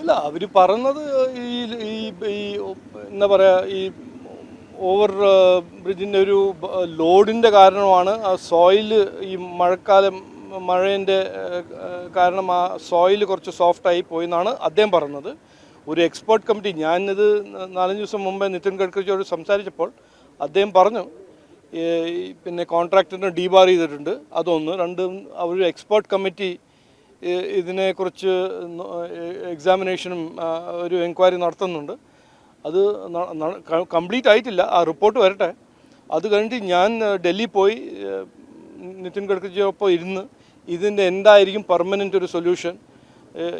ഇല്ല അവർ പറഞ്ഞത് ഈ ഈ എന്താ പറയുക ഈ ഓവർ ബ്രിഡ്ജിന്റെ ഒരു ലോഡിന്റെ കാരണമാണ് ആ സോയിൽ ഈ മഴക്കാലം മഴേന്റെ കാരണം ആ സോയിൽ കുറച്ച് സോഫ്റ്റായി പോയി എന്നാണ് അദ്ദേഹം പറഞ്ഞത്. ഒരു എക്സ്പേർട്ട് കമ്മിറ്റി ഞാനിത് നാലഞ്ച് ദിവസം മുമ്പേ നിതിൻ ഗഡ്കരിയോട് സംസാരിച്ചപ്പോൾ അദ്ദേഹം പറഞ്ഞു പിന്നെ കോൺട്രാക്ടറിനെ ഡീബാർ ചെയ്തിട്ടുണ്ട്. അതൊന്ന്. രണ്ടും അവർ എക്സ്പേർട്ട് കമ്മിറ്റി ഇതിനെക്കുറിച്ച് എക്സാമിനേഷനും ഒരു എൻക്വയറി നടത്തുന്നുണ്ട്. അത് കംപ്ലീറ്റ് ആയിട്ടില്ല. ആ റിപ്പോർട്ട് വരട്ടെ. അത് കഴിഞ്ഞിട്ട് ഞാൻ ഡൽഹി പോയി നിതിൻ ഗഡ്കരിയോടൊപ്പം ഇരുന്ന് ഇതിന്റെ എന്തായിരിക്കും പെർമനന്റ് ഒരു സൊല്യൂഷൻ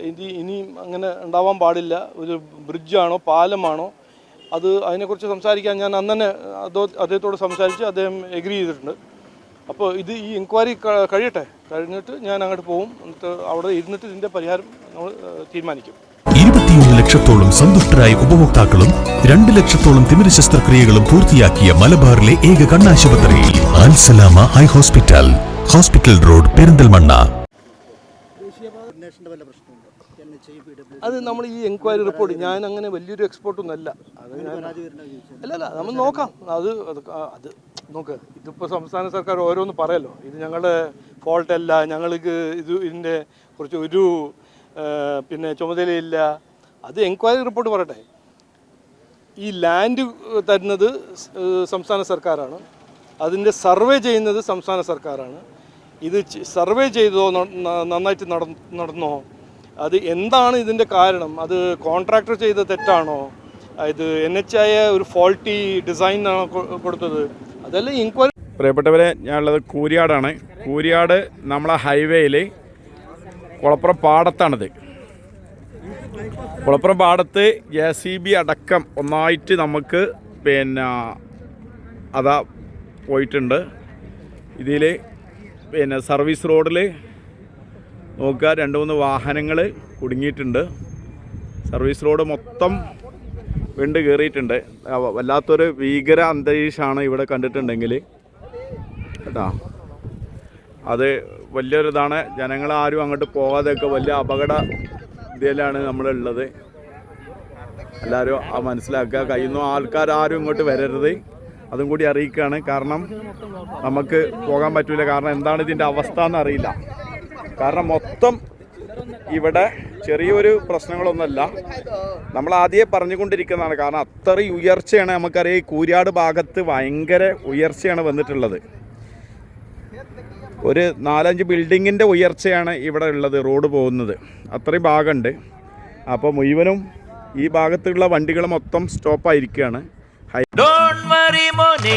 ഇനി ഇനിയും അങ്ങനെ ഉണ്ടാവാൻ പാടില്ല. ഒരു ബ്രിഡ്ജാണോ പാലമാണോ അത് അതിനെക്കുറിച്ച് സംസാരിക്കാൻ ഞാൻ അന്ന് അദ്ദേഹത്തോട് സംസാരിച്ച് അദ്ദേഹം എഗ്രി ചെയ്തിട്ടുണ്ട്. അപ്പോൾ ഇത് ഈ എൻക്വയറി കഴിയട്ടെ? കഴിഞ്ഞിട്ട് ഞാൻ അങ്ങോട്ട് പോകും എന്നിട്ട് അവിടെ ഇരുന്നിട്ട് ഇതിന്റെ പരിഹാരം നമ്മൾ തീരുമാനിക്കും. ഇരുപത്തിയൊന്ന് ലക്ഷത്തോളം സന്തുഷ്ടരായ ഉപഭോക്താക്കളും രണ്ട് ലക്ഷത്തോളം തിമിര ശസ്ത്രക്രിയകളും പൂർത്തിയാക്കിയ മലബാറിലെ ഏക കണ്ണാശുപത്രി Al Salama eye hospital hospital road Perinthalmanna. കോർഡിനേഷന്റെ വല്ല പ്രശ്നമുണ്ടോ എൻ എച്ച് പി ഡബ്ല്യു അത് നമ്മൾ ഈ എൻക്വയറി റിപ്പോർട്ട് ഞാൻ അങ്ങനെ വലിയൊരു എക്സ്പോർട്ടൊന്നും അല്ല അല്ല അല്ല നമ്മൾ നോക്കാം. അത് അത് നോക്ക് ഇതിപ്പോൾ സംസ്ഥാന സർക്കാർ ഓരോന്ന് പറയല്ലോ. ഇത് ഞങ്ങളുടെ ഫോൾട്ട് അല്ല ഞങ്ങൾക്ക് ഇത് ഇതിന്റെ കുറച്ച് ഒരു പിന്നെ ചുമതലയില്ല അത് എൻക്വയറി റിപ്പോർട്ട് പറയട്ടെ. ഈ ലാൻഡ് തരുന്നത് സംസ്ഥാന സർക്കാരാണ്. അതിന്റെ സർവേ ചെയ്യുന്നത് സംസ്ഥാന സർക്കാരാണ്. ഇത് സർവേ ചെയ്തോ നന്നായിട്ട് നടന്നോ? അത് എന്താണ് ഇതിന്റെ കാരണം? അത് കോൺട്രാക്ടർ ചെയ്ത തെറ്റാണോ? ഇത് എൻ എച്ച് ആയ ഒരു ഫോൾട്ടി ഡിസൈൻ ആണോ കൊടുത്തത്. അതെല്ലാം ഇൻക്വയറി പ്രിയപ്പെട്ടവരെ ഞാനുള്ളത് കൂരിയാടാണ്. കൂരിയാട് നമ്മളെ ഹൈവേയിൽ കുളപ്പുറം പാടത്താണിത്. കുളപ്പുറം പാടത്ത് ജെ സി ബി അടക്കം ഒന്നായിട്ട് നമുക്ക് പിന്നെ അതാ പോയിട്ടുണ്ട്. ഇതിൽ പിന്നെ സർവീസ് റോഡിൽ നോക്കുക രണ്ട് മൂന്ന് വാഹനങ്ങൾ കുടുങ്ങിയിട്ടുണ്ട്. സർവീസ് റോഡ് മൊത്തം വിണ്ട് കയറിയിട്ടുണ്ട് വല്ലാത്തൊരു ഭീകര അന്തരീക്ഷമാണ് ഇവിടെ കണ്ടിട്ടുണ്ടെങ്കിൽ കേട്ടോ? അത് വലിയൊരിതാണ്. ജനങ്ങളാരും അങ്ങോട്ട് പോകാതെയൊക്കെ വലിയ അപകട ഇതിലാണ് നമ്മളുള്ളത്. എല്ലാവരും ആ മനസ്സിലാക്കുക. കഴിയുന്ന ആൾക്കാരും ഇങ്ങോട്ട് വരരുത്. അതും കൂടി അറിയിക്കുകയാണ്. കാരണം നമുക്ക് പോകാൻ പറ്റില്ല കാരണം എന്താണ് ഇതിന്റെ അവസ്ഥ എന്നറിയില്ല. കാരണം മൊത്തം ഇവിടെ ചെറിയൊരു പ്രശ്നങ്ങളൊന്നുമല്ല. നമ്മൾ ആദ്യമേ പറഞ്ഞുകൊണ്ടിരിക്കുന്നതാണ് കാരണം അത്രയും ഉയർച്ചയാണ് നമുക്കറിയാം ഈ കൂരിയാട് ഭാഗത്ത് ഭയങ്കര ഉയർച്ചയാണ് വന്നിട്ടുള്ളത്. ഒരു നാലഞ്ച് ബിൽഡിങ്ങിന്റെ ഉയർച്ചയാണ് ഇവിടെ ഉള്ളത് റോഡ് പോകുന്നത്. അത്രയും ഭാഗമുണ്ട്. അപ്പോൾ മുഴുവനും ഈ ഭാഗത്തുള്ള വണ്ടികൾ മൊത്തം സ്റ്റോപ്പായിരിക്കുകയാണ്. ഡോണ്ട് വറി മോനെ